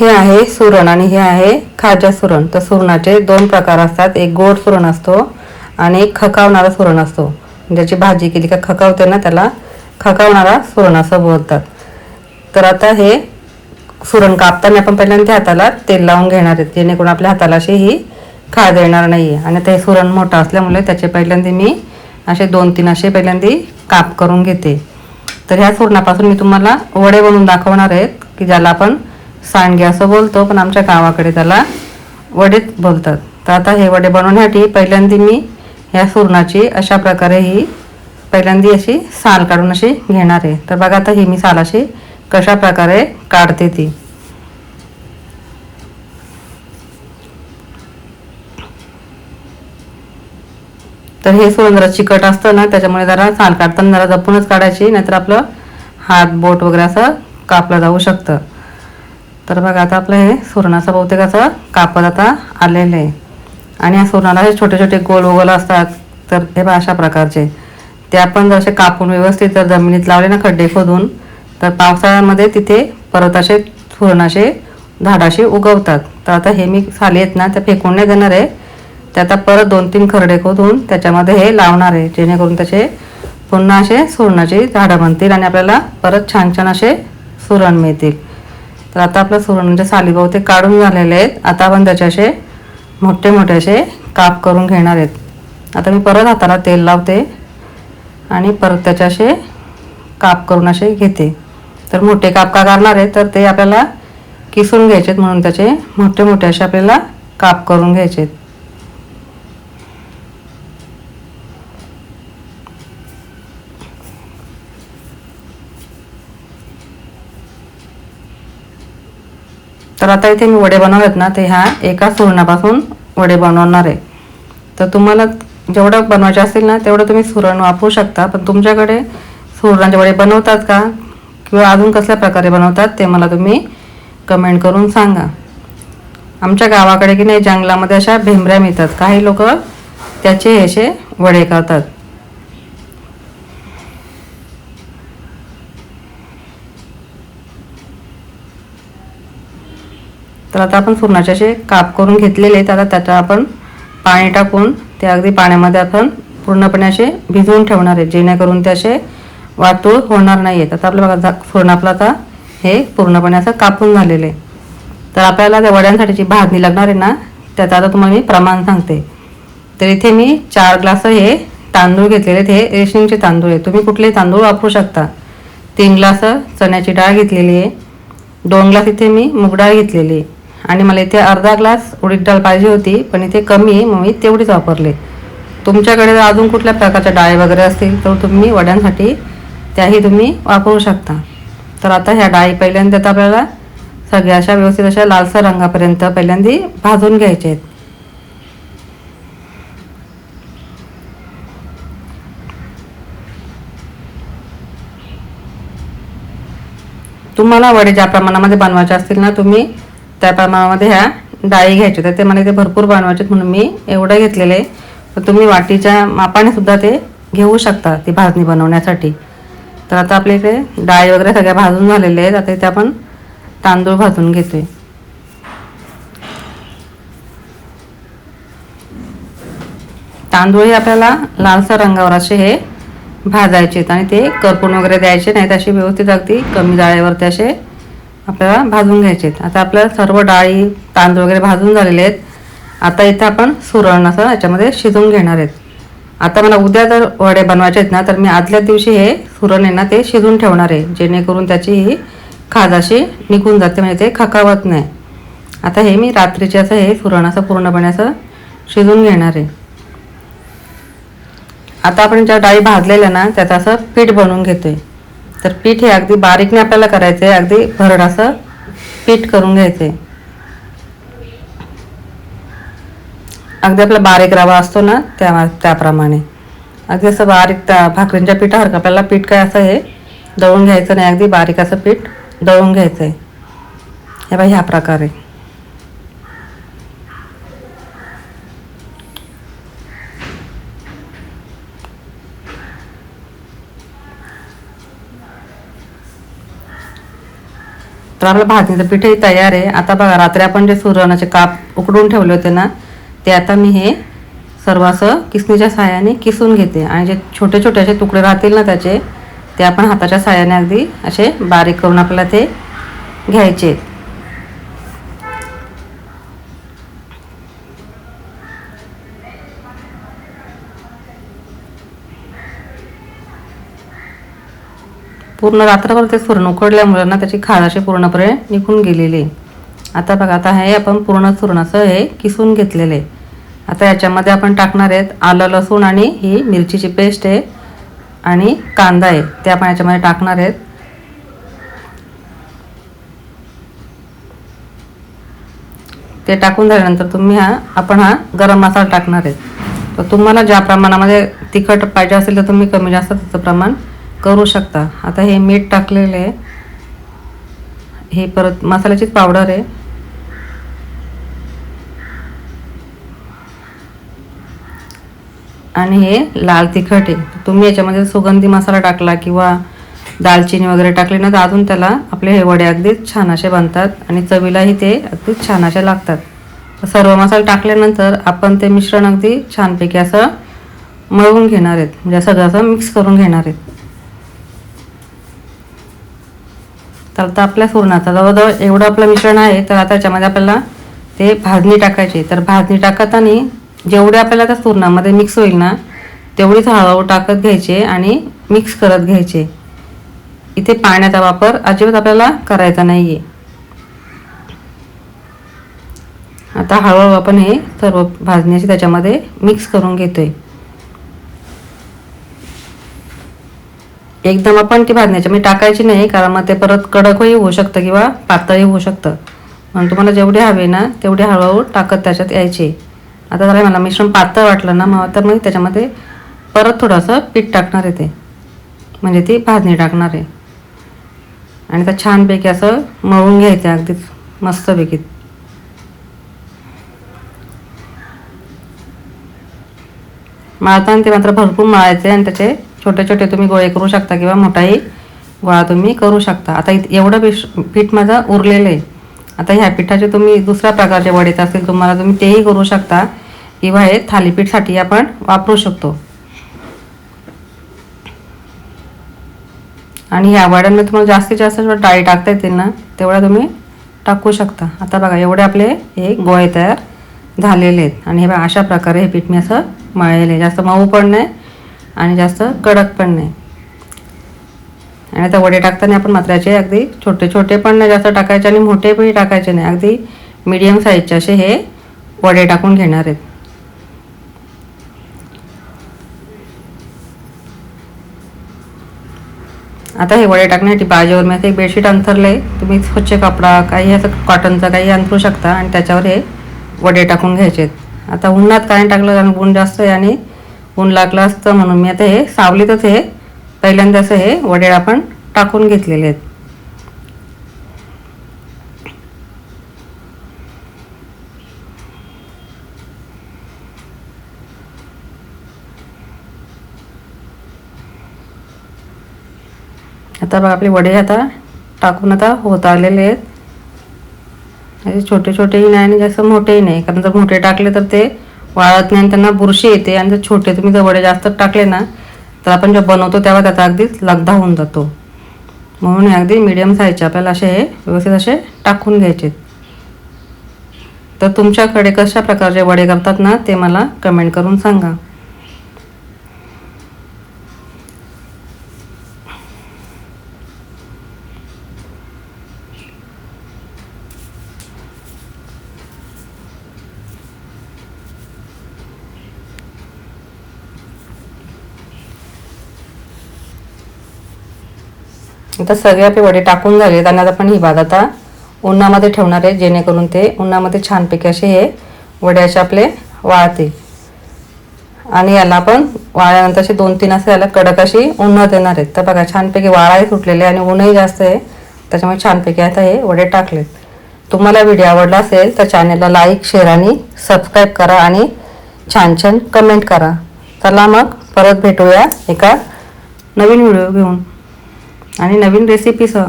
हे आहे सुरण आणि हे आहे खाजा सुरण. तर सुरणाचे दोन प्रकार असतात. एक गोड सुरण असतो आणि एक खकावणारा सुरण असतो. ज्याची भाजी केली का खकावते ना त्याला खकावणारा सुरण असं बोलतात. तर आता हे सुरण कापताना आपण पहिल्यांदा हाताला तेल लावून घेणार आहेत. जेणेकरून आपल्या हाताला अशी ही खाज येणार नाही आहे आणि ते सुरण मोठं असल्यामुळे त्याचे पहिल्यांदा मी असे दोन तीन असे पहिल्यांदा काप करून घेते. तर ह्या सुरणापासून मी तुम्हाला वडे बनवून दाखवणार आहेत की ज्याला आपण सांडगे असं बोलतो पण आमच्या गावाकडे त्याला वडेच बोलतात. तर आता हे वडे बनवण्यासाठी पहिल्यांदा मी ह्या सुरणाची अशा प्रकारे ही पहिल्यांदा अशी साल काढून अशी घेणार आहे. तर बघा आता ही मी साल अशी कशा प्रकारे काढते ती. तर हे सोडून जरा चिकट असतं ना त्याच्यामुळे जरा साल काढताना जरा जपूनच काढायची नाहीतर आपलं हात बोट वगैरे असं कापलं जाऊ शकतं. तर बघा आता आपलं हे सुरणाचं बहुतेक असं कापत आता आलेलं आहे. आणि या सुरणाला हे छोटे छोटे गोल वगोल असतात तर हे बघा अशा प्रकारचे. ते आपण जर असे कापून व्यवस्थित जर जमिनीत लावले ना खड्डे खोदून तर पावसाळ्यामध्ये तिथे परत असे सुरणाचे झाडाशी उगवतात. तर आता हे मी साली आहेत ना त्या फेकून नाही देणार आहे. ते आता परत दोन तीन खरडे खोदून त्याच्यामध्ये हे लावणार आहे जेणेकरून त्याचे पुन्हा असे सुरणाची झाडं बनतील आणि आपल्याला परत छान छान असे सुरण मिळतील. तर आता आपलं सुरण म्हणजे ते काढून झालेले आहेत. आता आपण त्याचे असे मोठे मोठे असे काप करून घेणार आहेत. आता मी परत हाताला तेल लावते आणि परत त्याचे असे काप करून असे घेते. तर मोठे काप का करणार आहे तर ते आपल्याला किसून घ्यायचे म्हणून त्याचे मोठे मोठे असे आपल्याला काप करून घ्यायचे तर आता इथे मी वडे बनवलेत ना ते ह्या एका सुरणापासून वडे बनवणार आहे. तर तुम्हाला जेवढं बनवायचे असतील ना तेवढं तुम्ही सुरण वापरू शकता. पण तुमच्याकडे सुरणाचे वडे बनवतात का? किंवा अजून कसल्या प्रकारे बनवतात ते मला तुम्ही कमेंट करून सांगा. आमच्या गावाकडे की नाही जंगलामध्ये अशा भेंबऱ्या मिळतात. काही लोक त्याचे असे वडे करतात. तर आता आपण सुरणाचे असे काप करून घेतलेले आहेत. आता त्याचा आपण पाणी टाकून ते अगदी पाण्यामध्ये आपण पूर्णपणे असे भिजवून ठेवणार आहेत. जेणेकरून ते असे वाटूळ होणार नाही आहेत. आता आपलं बघा सुरण आपलं आता हे पूर्णपणे असं कापून झालेलं आहे. तर आपल्याला त्या वड्यांसाठीची भाजणी लागणार आहे ना त्याचं आता तुम्हाला मी प्रमाण सांगते. तर इथे मी चार ग्लास हे तांदूळ घेतलेले आहेत. हे रेशनिंगचे तांदूळ आहे तुम्ही कुठलेही तांदूळ वापरू शकता. तीन ग्लास चण्याची डाळ घेतलेली आहे. दोन ग्लास इथे मी मूग डाळ घेतलेली आहे. आणि मला इथे अर्धा ग्लास उडीद डाळ पाहिजे होती पण इथे कमी आहे मग मी तेवढीच वापरले. तुमच्याकडे जर अजून कुठल्या प्रकारच्या डाळी वगैरे असतील तर तुम्ही वड्यांसाठी त्याही तुम्ही वापरू शकता. तर आता ह्या डाळी पहिल्यांदा तर आपल्याला सगळ्या अशा व्यवस्थित अशा लालसर रंगापर्यंत पहिल्यांदा भाजून घ्यायचे आहेत. तुम्हाला वडे ज्या प्रमाणामध्ये बनवायचे असतील ना तुम्ही त्या प्रमाणामध्ये ह्या डाळी घ्यायच्या. तर ते मला ते भरपूर बनवायचे म्हणून मी एवढं घेतलेलं आहे. तर तुम्ही वाटीच्या मापाने सुद्धा ते घेऊ शकता ती भाजणी बनवण्यासाठी. तर आता आपल्या इकडे डाळी वगैरे सगळ्या भाजून झालेल्या आहेत. आता इथे आपण तांदूळ भाजून घेतोय. तांदूळ हे आपल्याला लालसर रंगावर असे हे भाजायचे आहेत आणि ते करपून वगैरे द्यायचे नाहीत. असे व्यवस्थित अगदी कमी जाळ्यावरती असे आपल्याला भाजून घ्यायचे आहेत. आता आपल्याला सर्व डाळी तांदूळ वगैरे भाजून झालेले आहेत. आता इथं आपण सुरण असं याच्यामध्ये शिजवून घेणार आहेत. आता मला उद्या जर वडे बनवायचे आहेत ना तर मी आदल्या दिवशी हे सुरण आहे ना ते शिजून ठेवणार आहे. जेणेकरून त्याची ही खाज अशी निघून जाते म्हणजे ते खकावत नाही. आता हे मी रात्रीचे असं हे सुरण असं पूर्णपणे असं शिजून घेणार आहे. आता आपण ज्या डाळी भाजलेल्या ना त्याचं असं पीठ बनवून घेतो आहे तर पीठ हे अगदी बारीकने आपल्याला करायचं आहे अगदी भरड असं पीठ करून घ्यायचं आहे. अगदी आपला बारीक रवा असतो ना त्या त्याप्रमाणे. अगदी असं बारीक त्या भाकरींच्या पिठासारखं आपल्याला पीठ काय असं हे दळून घ्यायचं नाही अगदी बारीक असं पीठ दळून घ्यायचं आहे. हे बघा ह्या प्रकारे. तर आपलं भाजणीचं पीठही तयार आहे. आता बघा रात्री आपण जे सुरणाचे काप उकडून ठेवले होते ना ते आता मी हे सर्व असं किसणीच्या साहाय्याने किसून घेते. आणि जे छोटे छोटे असे तुकडे राहतील ना त्याचे ते आपण हाताच्या साहाय्याने अगदी असे बारीक करून आपल्याला ते घ्यायचे. पूर्ण रात्रभर ते सुरण उकडल्यामुळे ना त्याची खाड अशी पूर्णपणे निघून गेलेली. आता बघा आता हे आपण पूर्ण सुरणाचं हे किसून घेतलेलं आहे. आता याच्यामध्ये आपण टाकणार आहेत आलं लसूण आणि ही मिरचीची पेस्ट आहे आणि कांदा आहे ते आपण याच्यामध्ये टाकणार आहेत. ते टाकून झाल्यानंतर तुम्ही हा आपण हा गरम मसाला टाकणार आहे तर तुम्हाला ज्या प्रमाणामध्ये तिखट पाहिजे असेल तर तुम्ही कमी जास्त त्याचं प्रमाण करू शकता. आता हे मीठ टाकलेलं आहे. हे परत मसाल्याचीच पावडर आहे. आणि हे लाल तिखट आहे. तुम्ही याच्यामध्ये सुगंधी मसाला टाकला किंवा दालचिनी वगैरे टाकली ना तर अजून त्याला आपले हे वडे अगदीच छान असे बनतात आणि चवीलाही ते अगदीच छान असे लागतात. सर्व मसाले टाकल्यानंतर आपण ते मिश्रण अगदी छानपैकी असं मळवून घेणार आहेत. म्हणजे सगळं असं मिक्स करून घेणार आहेत. तर आता आपल्या सुरणाचा जवळजवळ एवढं आपलं मिश्रण आहे तर आता याच्यामध्ये आपल्याला ते भाजणी टाकायची. तर भाजणी टाकताना जेवढे आपल्याला त्या सुरणामध्ये मिक्स होईल ना तेवढीच हळूहळू टाकत घ्यायचे आणि मिक्स करत घ्यायचे. इथे पाण्याचा वापर अजिबात आपल्याला करायचा नाही आहे आता हळूहळू आपण हे सर्व भाजण्याची त्याच्यामध्ये मिक्स करून घेतोय. एकदम आपण ती भाजण्याची मी टाकायची नाही कारण मग ते परत कडकही होऊ शकतं किंवा पातळही होऊ शकतं. म्हणून तुम्हाला जेवढे हवे ना तेवढे हळूहळू टाकत त्याच्यात यायचे. आता झालं मला मिश्रण पातळ वाटलं ना मग तर मग त्याच्यामध्ये परत थोडंसं पीठ टाकणार आहे ते. म्हणजे ती भाजणी टाकणार आहे. आणि त्या छानपैकी असं मळून घ्यायचं आहे अगदीच मस्तपैकी. मळताना ते मात्र भरपूर मळायचे आणि त्याचे छोटे छोटे तुम्ही गोळे करू शकता किंवा मोठाही गोळा तुम्ही करू शकता. आता एवढं पिश पीठ माझं उरलेलं आहे. आता ह्या पिठाचे तुम्ही दुसऱ्या प्रकारचे वडे असतील तुम्हाला तुम्ही तेही करू शकता. किंवा हे थालीपीठसाठी आपण वापरू शकतो. आणि ह्या वड्यांमध्ये तुम्हाला जास्तीत जास्त जेवढं डाळी टाकता येतील ना तेवढ्या तुम्ही टाकू शकता. आता बघा एवढे आपले हे गोळे तयार झालेले आहेत. आणि हे बघा अशा प्रकारे हे पीठ मी असं मळलेलं आहे. जास्त मऊ पण नाही आणि जास्त कडक पण नाही. आणि आता वडे टाकताना आपण मात्र याचे अगदी छोटे छोटे पण नाही जास्त टाकायचे आणि मोठे पण टाकायचे नाही. अगदी मीडियम साईजचे असे हे वडे टाकून घेणार आहेत. आता हे वडे टाकण्यासाठी बाजेवर मी असं एक बेडशीट आहे तुम्ही स्वच्छ कपडा काही असं कॉटनचा काही अंथरू शकता आणि त्याच्यावर हे वडे टाकून घ्यायचे आहेत. आता उन्हात काय टाकलं कारण ऊन जास्त आहे आणि ऊन लागलं असतं म्हणून मी आता हे सावलीतच हे पहिल्यांदा असं हे वडे आपण टाकून घेतलेले आहेत. आता बघा आपले वडे आता टाकून आता होत आलेले आहेत. छोटे छोटेही नाही आणि जास्त मोठेही नाही कारण जर मोठे टाकले तर ते वाळत नाही आणि त्यांना बुरशी येते आणि जर छोटे तुम्ही जर वडे जास्त टाकले ना तर आपण जेव्हा बनवतो तेव्हा त्याचा अगदीच लगदा होऊन जातो. म्हणून हे अगदी मिडियम साईजचे आपल्याला असे हे व्यवस्थित असे टाकून घ्यायचे. तर तुमच्याकडे कशा प्रकारचे वडे करतात ना ते मला कमेंट करून सांगा. आता सगळे आपले वडे टाकून झाले आणि आता आपण ही भात आता उन्हामध्ये ठेवणार आहे जेणेकरून ते उन्हामध्ये छानपैकी असे हे वडे असे आपले वाळते आणि याला आपण वाळल्यानंतर असे दोन तीन असे याला कडक अशी उन्ह देणार आहेत. तर बघा छानपैकी वाळाही सुटलेले आणि ऊनही जास्त आहे. त्याच्यामुळे छानपैकी आता हे वडे टाकलेत. तुम्हाला व्हिडिओ आवडला असेल तर चॅनेलला लाईक शेअर आणि सबस्क्राईब करा आणि छान छान कमेंट करा. चला मग परत भेटूया एका नवीन व्हिडिओ घेऊन. आणि नवीन रेसिपीसह